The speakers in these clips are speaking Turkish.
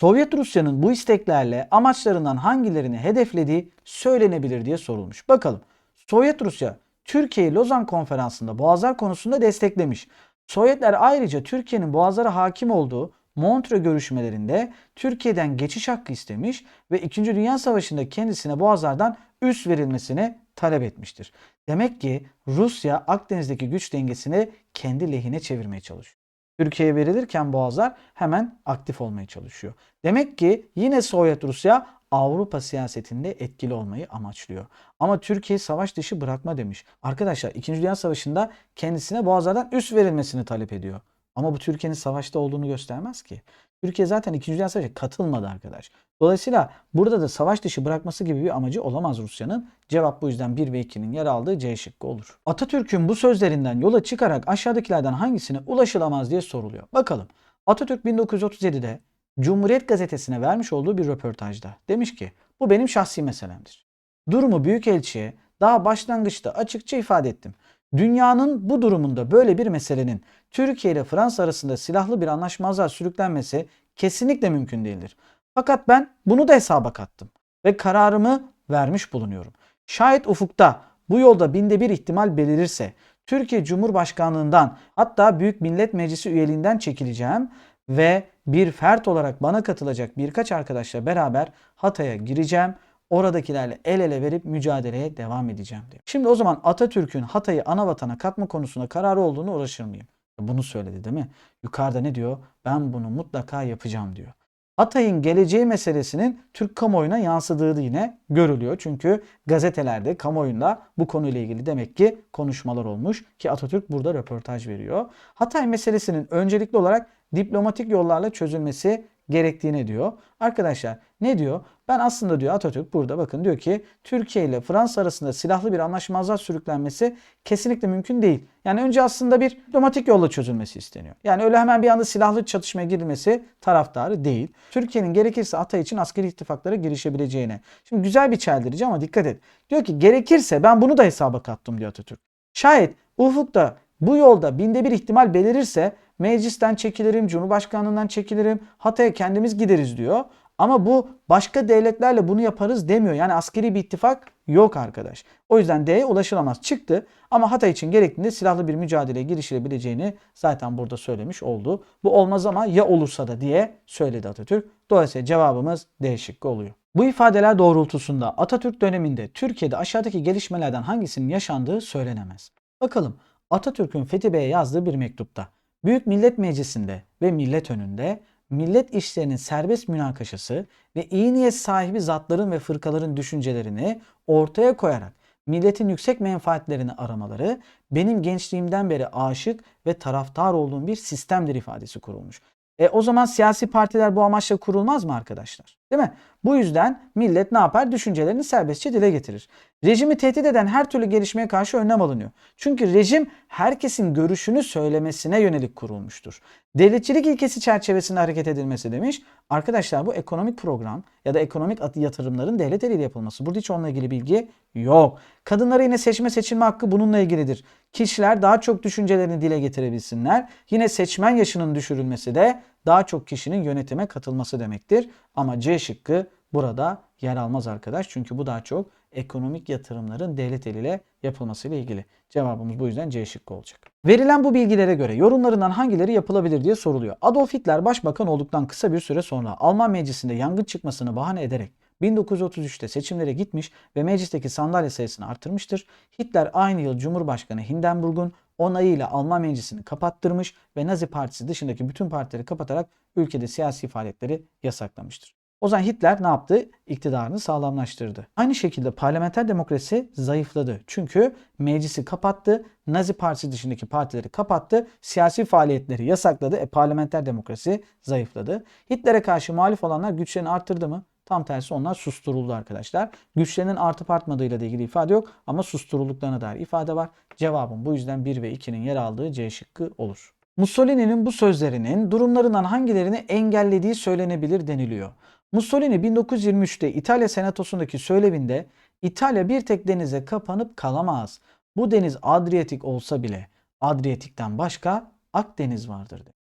Sovyet Rusya'nın bu isteklerle amaçlarından hangilerini hedeflediği söylenebilir diye sorulmuş. Bakalım. Sovyet Rusya Türkiye'yi Lozan Konferansı'nda Boğazlar konusunda desteklemiş. Sovyetler ayrıca Türkiye'nin Boğazlara hakim olduğu Montreux görüşmelerinde Türkiye'den geçiş hakkı istemiş ve 2. Dünya Savaşı'nda kendisine Boğazlardan üst verilmesini talep etmiştir. Demek ki Rusya Akdeniz'deki güç dengesini kendi lehine çevirmeye çalışıyor. Türkiye'ye verilirken Boğazlar hemen aktif olmaya çalışıyor. Demek ki yine Sovyet Rusya Avrupa siyasetinde etkili olmayı amaçlıyor. Ama Türkiye savaş dışı bırakma demiş. Arkadaşlar 2. Dünya Savaşı'nda kendisine Boğazlardan üst verilmesini talep ediyor. Ama bu Türkiye'nin savaşta olduğunu göstermez ki. Türkiye zaten 2. Dünya Savaşı'na katılmadı arkadaş. Dolayısıyla burada da savaş dışı bırakması gibi bir amacı olamaz Rusya'nın. Cevap bu yüzden 1 ve 2'nin yer aldığı C şıkkı olur. Atatürk'ün bu sözlerinden yola çıkarak aşağıdakilerden hangisine ulaşılamaz diye soruluyor. Bakalım. Atatürk 1937'de Cumhuriyet Gazetesi'ne vermiş olduğu bir röportajda demiş ki bu benim şahsi meselemdir. Durumu Büyükelçi'ye daha başlangıçta açıkça ifade ettim. Dünyanın bu durumunda böyle bir meselenin Türkiye ile Fransa arasında silahlı bir anlaşmazlığa sürüklenmesi kesinlikle mümkün değildir. Fakat ben bunu da hesaba kattım ve kararımı vermiş bulunuyorum. Şayet ufukta bu yolda binde bir ihtimal belirirse Türkiye Cumhurbaşkanlığından hatta Büyük Millet Meclisi üyeliğinden çekileceğim ve bir fert olarak bana katılacak birkaç arkadaşla beraber Hatay'a gireceğim. Oradakilerle el ele verip mücadeleye devam edeceğim diyor. Şimdi o zaman Atatürk'ün Hatay'ı ana vatana katma konusunda kararı olduğunu uğraşır mıyım? Bunu söyledi değil mi? Yukarıda ne diyor? Ben bunu mutlaka yapacağım diyor. Hatay'ın geleceği meselesinin Türk kamuoyuna yansıdığı yine görülüyor. Çünkü gazetelerde, kamuoyunda bu konuyla ilgili demek ki konuşmalar olmuş ki Atatürk burada röportaj veriyor. Hatay meselesinin öncelikli olarak diplomatik yollarla çözülmesi gerektiğini diyor. Arkadaşlar ne diyor? Ben aslında diyor Atatürk burada bakın diyor ki Türkiye ile Fransa arasında silahlı bir anlaşmazlığa sürüklenmesi kesinlikle mümkün değil. Yani önce aslında bir diplomatik yolla çözülmesi isteniyor. Yani öyle hemen bir anda silahlı çatışmaya girilmesi taraftarı değil. Türkiye'nin gerekirse Hatay için askeri ittifaklara girişebileceğine. Şimdi güzel bir çeldirici ama dikkat et. Diyor ki gerekirse ben bunu da hesaba kattım diyor Atatürk. Şayet ufukta bu yolda binde bir ihtimal belirirse meclisten çekilirim, cumhurbaşkanlığından çekilirim, Hatay'a kendimiz gideriz diyor. Ama bu başka devletlerle bunu yaparız demiyor. Yani askeri bir ittifak yok arkadaş. O yüzden D'ye ulaşılamaz çıktı. Ama Hatay için gerektiğinde silahlı bir mücadeleye girişilebileceğini zaten burada söylemiş oldu. Bu olmaz ama ya olursa da diye söyledi Atatürk. Dolayısıyla cevabımız D şıkkı oluyor. Bu ifadeler doğrultusunda Atatürk döneminde Türkiye'de aşağıdaki gelişmelerden hangisinin yaşandığı söylenemez. Bakalım Atatürk'ün Fethi Bey'e yazdığı bir mektupta. Büyük Millet Meclisi'nde ve millet önünde millet işlerinin serbest münakaşası ve iyi niyet sahibi zatların ve fırkaların düşüncelerini ortaya koyarak milletin yüksek menfaatlerini aramaları benim gençliğimden beri aşık ve taraftar olduğum bir sistemdir ifadesi kurulmuş. E o zaman siyasi partiler bu amaçla kurulmaz mı arkadaşlar? Değil mi? Bu yüzden millet ne yapar? Düşüncelerini serbestçe dile getirir. Rejimi tehdit eden her türlü gelişmeye karşı önlem alınıyor. Çünkü rejim herkesin görüşünü söylemesine yönelik kurulmuştur. Devletçilik ilkesi çerçevesinde hareket edilmesi demiş. Arkadaşlar bu ekonomik program ya da ekonomik yatırımların devlet eliyle yapılması. Burada hiç onunla ilgili bilgi yok. Kadınlara yine seçme seçilme hakkı bununla ilgilidir. Kişiler daha çok düşüncelerini dile getirebilsinler. Yine seçmen yaşının düşürülmesi de daha çok kişinin yönetime katılması demektir. Ama C şıkkı burada yer almaz arkadaş. Çünkü bu daha çok ekonomik yatırımların devlet eliyle yapılmasıyla ilgili. Cevabımız bu yüzden C şıkkı olacak. Verilen bu bilgilere göre yorumlarından hangileri yapılabilir diye soruluyor. Adolf Hitler başbakan olduktan kısa bir süre sonra Alman meclisinde yangın çıkmasını bahane ederek 1933'te seçimlere gitmiş ve meclisteki sandalye sayısını artırmıştır. Hitler aynı yıl Cumhurbaşkanı Hindenburg'un onayıyla Alman meclisini kapattırmış ve Nazi Partisi dışındaki bütün partileri kapatarak ülkede siyasi faaliyetleri yasaklamıştır. O zaman Hitler ne yaptı? İktidarını sağlamlaştırdı. Aynı şekilde parlamenter demokrasi zayıfladı. Çünkü meclisi kapattı, Nazi Partisi dışındaki partileri kapattı, siyasi faaliyetleri yasakladı. E parlamenter demokrasi zayıfladı. Hitler'e karşı muhalif olanlar güçlerini arttırdı mı? Tam tersi onlar susturuldu arkadaşlar. Güçlerinin artıp artmadığıyla da ilgili ifade yok ama susturulduklarına dair ifade var. Cevabım bu yüzden 1 ve 2'nin yer aldığı C şıkkı olur. Mussolini'nin bu sözlerinin durumlarından hangilerini engellediği söylenebilir deniliyor. Mussolini 1923'te İtalya Senatosu'ndaki söylevinde İtalya bir tek denize kapanıp kalamaz. Bu deniz Adriyatik olsa bile Adriyatik'ten başka Akdeniz vardır dedi.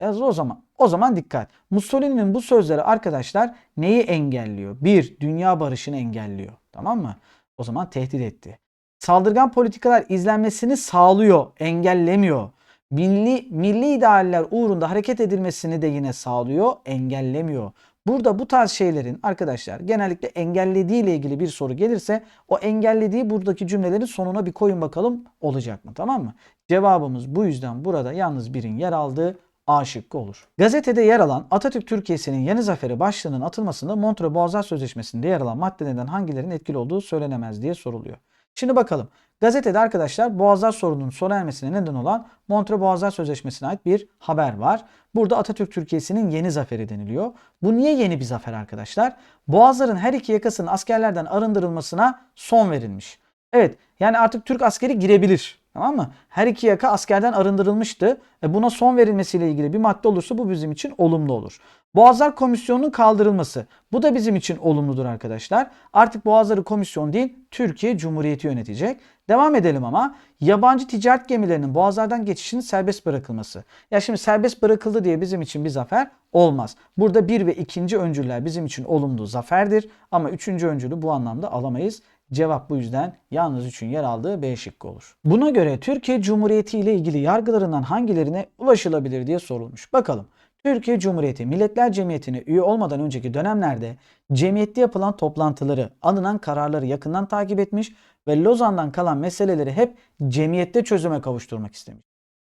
Yaz o zaman. O zaman dikkat. Mussolini'nin bu sözleri arkadaşlar neyi engelliyor? Bir, dünya barışını engelliyor. Tamam mı? O zaman tehdit etti. Saldırgan politikalar izlenmesini sağlıyor, engellemiyor. Milli, milli idealler uğrunda hareket edilmesini de yine sağlıyor, engellemiyor. Burada bu tarz şeylerin arkadaşlar genellikle engellediği ile ilgili bir soru gelirse o engellediği buradaki cümlelerin sonuna bir koyun bakalım olacak mı tamam mı? Cevabımız bu yüzden burada yalnız birin yer aldığı A şıkkı olur. Gazetede yer alan Atatürk Türkiye'sinin yeni zaferi başlığının atılmasında Montreux Boğazlar Sözleşmesi'nde yer alan maddelerden hangilerinin etkili olduğu söylenemez diye soruluyor. Şimdi bakalım. Gazetede arkadaşlar Boğazlar sorununun sona ermesine neden olan Montreux Boğazlar Sözleşmesi'ne ait bir haber var. Burada Atatürk Türkiye'sinin yeni zaferi deniliyor. Bu niye yeni bir zafer arkadaşlar? Boğazların her iki yakasının askerlerden arındırılmasına son verilmiş. Evet yani artık Türk askeri girebilir. Tamam mı? Her iki yaka askerden arındırılmıştı. E buna son verilmesiyle ilgili bir madde olursa bu bizim için olumlu olur. Boğazlar Komisyonu'nun kaldırılması. Bu da bizim için olumludur arkadaşlar. Artık Boğazları Komisyon değil Türkiye Cumhuriyeti yönetecek. Devam edelim ama yabancı ticaret gemilerinin boğazlardan geçişinin serbest bırakılması. Ya şimdi serbest bırakıldı diye bizim için bir zafer olmaz. Burada bir ve ikinci öncüller bizim için olumlu zaferdir ama üçüncü öncülü bu anlamda alamayız. Cevap bu yüzden yalnız üçün yer aldığı B şıkkı olur. Buna göre Türkiye Cumhuriyeti ile ilgili yargılarından hangilerine ulaşılabilir diye sorulmuş. Bakalım. Türkiye Cumhuriyeti Milletler Cemiyeti'ne üye olmadan önceki dönemlerde cemiyette yapılan toplantıları, alınan kararları yakından takip etmiş ve Lozan'dan kalan meseleleri hep cemiyette çözüme kavuşturmak istemiş.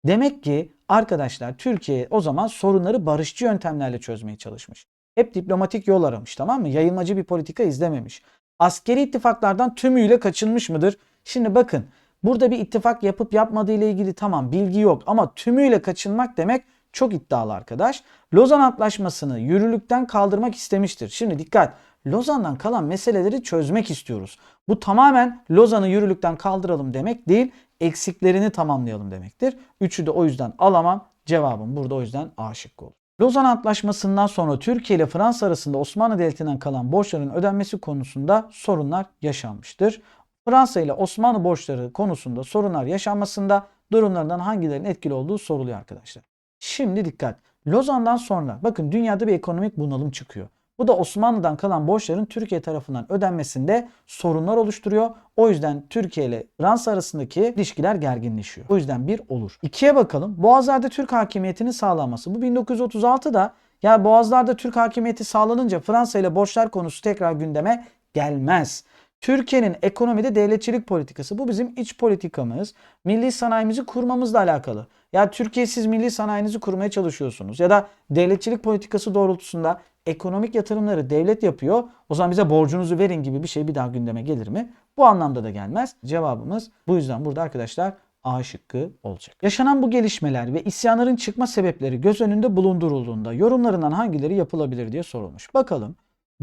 Demek ki arkadaşlar Türkiye o zaman sorunları barışçı yöntemlerle çözmeye çalışmış. Hep diplomatik yol aramış tamam mı? Yayılmacı bir politika izlememiş. Askeri ittifaklardan tümüyle kaçınmış mıdır? Şimdi bakın burada bir ittifak yapıp yapmadığı ile ilgili tamam bilgi yok ama tümüyle kaçınmak demek çok iddialı arkadaş. Lozan Antlaşması'nı yürürlükten kaldırmak istemiştir. Şimdi dikkat. Lozan'dan kalan meseleleri çözmek istiyoruz. Bu tamamen Lozan'ı yürürlükten kaldıralım demek değil, eksiklerini tamamlayalım demektir. Üçü de o yüzden alamam. Cevabım burada o yüzden A şıkkı olur. Lozan Antlaşması'ndan sonra Türkiye ile Fransa arasında Osmanlı Devleti'nden kalan borçların ödenmesi konusunda sorunlar yaşanmıştır. Fransa ile Osmanlı borçları konusunda sorunlar yaşanmasında durumlardan hangilerinin etkili olduğu soruluyor arkadaşlar. Şimdi dikkat. Lozan'dan sonra bakın dünyada bir ekonomik bunalım çıkıyor. Bu da Osmanlı'dan kalan borçların Türkiye tarafından ödenmesinde sorunlar oluşturuyor. O yüzden Türkiye ile Fransa arasındaki ilişkiler gerginleşiyor. O yüzden bir olur. İkiye bakalım. Boğazlarda Türk hakimiyetinin sağlanması. Bu 1936'da ya Boğazlarda Türk hakimiyeti sağlanınca Fransa ile borçlar konusu tekrar gündeme gelmez. Türkiye'nin ekonomide devletçilik politikası. Bu bizim iç politikamız. Milli sanayimizi kurmamızla alakalı. Ya Türkiye siz milli sanayinizi kurmaya çalışıyorsunuz. Ya da devletçilik politikası doğrultusunda ekonomik yatırımları devlet yapıyor. O zaman bize borcunuzu verin gibi bir şey bir daha gündeme gelir mi? Bu anlamda da gelmez. Cevabımız bu yüzden burada arkadaşlar A şıkkı olacak. Yaşanan bu gelişmeler ve isyanların çıkma sebepleri göz önünde bulundurulduğunda yorumlarından hangileri yapılabilir diye sorulmuş. Bakalım.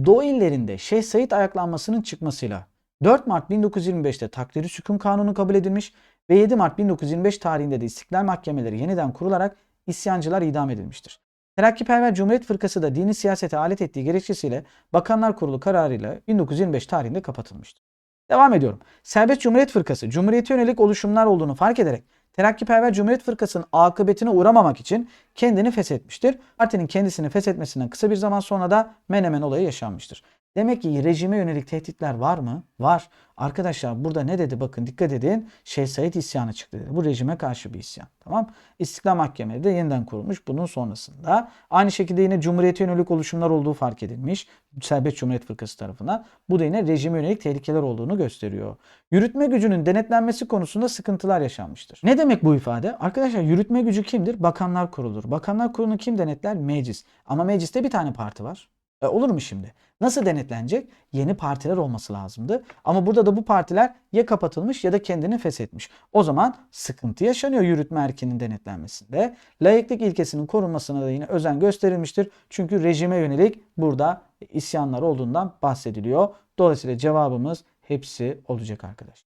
Doğu illerinde Şeyh Said ayaklanmasının çıkmasıyla 4 Mart 1925'te takdiri sükun kanunu kabul edilmiş ve 7 Mart 1925 tarihinde de istiklal mahkemeleri yeniden kurularak isyancılar idam edilmiştir. Terakkiperver Cumhuriyet Fırkası da dini siyasete alet ettiği gerekçesiyle Bakanlar Kurulu kararıyla 1925 tarihinde kapatılmıştır. Devam ediyorum. Serbest Cumhuriyet Fırkası, Cumhuriyete yönelik oluşumlar olduğunu fark ederek Terakkiperver Cumhuriyet Fırkası'nın akıbetine uğramamak için kendini feshetmiştir. Partinin kendisini feshetmesinden kısa bir zaman sonra da Menemen olayı yaşanmıştır. Demek ki rejime yönelik tehditler var mı? Var. Arkadaşlar burada ne dedi? Bakın dikkat edin. Şeyh Said isyanı çıktı dedi. Bu rejime karşı bir isyan. Tamam. İstiklal Mahkemeleri de yeniden kurulmuş. Bunun sonrasında aynı şekilde yine Cumhuriyete yönelik oluşumlar olduğu fark edilmiş. Serbest Cumhuriyet Fırkası tarafından. Bu da yine rejime yönelik tehlikeler olduğunu gösteriyor. Yürütme gücünün denetlenmesi konusunda sıkıntılar yaşanmıştır. Ne demek bu ifade? Arkadaşlar yürütme gücü kimdir? Bakanlar Kurulu'dur. Bakanlar Kurulu'nu kim denetler? Meclis. Ama mecliste bir tane parti var. E, olur mu şimdi? Nasıl denetlenecek? Yeni partiler olması lazımdı. Ama burada da bu partiler ya kapatılmış ya da kendini feshetmiş. O zaman sıkıntı yaşanıyor yürütme erkeğinin denetlenmesinde. Layıklık ilkesinin korunmasına da yine özen gösterilmiştir. Çünkü rejime yönelik burada isyanlar olduğundan bahsediliyor. Dolayısıyla cevabımız hepsi olacak arkadaşlar.